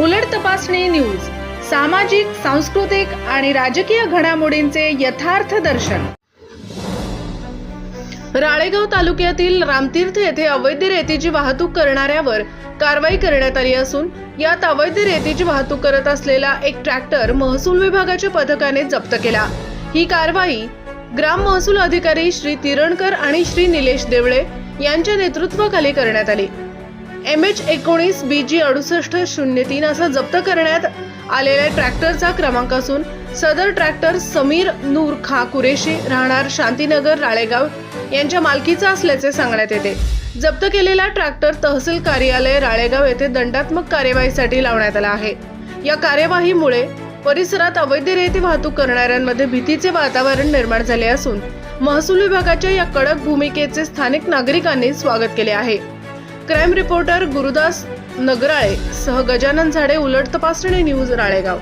उलट तपासणी न्यूज सामाजिक सांस्कृतिक आणि राजकीय घडामोडींचे यथार्थ दर्शन. राळेगाव तालुक्यातील रामतीर्थ येथे अवैध रेतीची वाहतूक करणाऱ्यावर कारवाई करण्यात आली असून यात अवैध रेतीची वाहतूक करत असलेला एक ट्रॅक्टर महसूल विभागाच्या पथकाने जप्त केला. ही कारवाई ग्राम महसूल अधिकारी श्री तिरणकर आणि श्री निलेश देवळे यांच्या नेतृत्वाखाली करण्यात आली. एम एच एकोणीस बी जी अडुसष्ट शून्य तीन असा जप्त करण्यात आलेल्या ट्रॅक्टरचा क्रमांक असून सदर ट्रॅक्टर समीर नूर खा कुरेशी राहणार शांतीनगर राळेगाव यांच्या मालकीचा असल्याचे सांगण्यात येते. जप्त केलेला ट्रॅक्टर तहसील कार्यालय राळेगाव येथे दंडात्मक कार्यवाहीसाठी लावण्यात आला आहे. या कार्यवाहीमुळे परिसरात अवैध रेती वाहतूक करणाऱ्यांमध्ये भीतीचे वातावरण निर्माण झाले असून महसूल विभागाच्या या कडक भूमिकेचे स्थानिक नागरिकांनी स्वागत केले आहे. क्राईम रिपोर्टर गुरुदास नगराळे सह गजानन झाडे उलट तपासणी न्यूज राळेगाव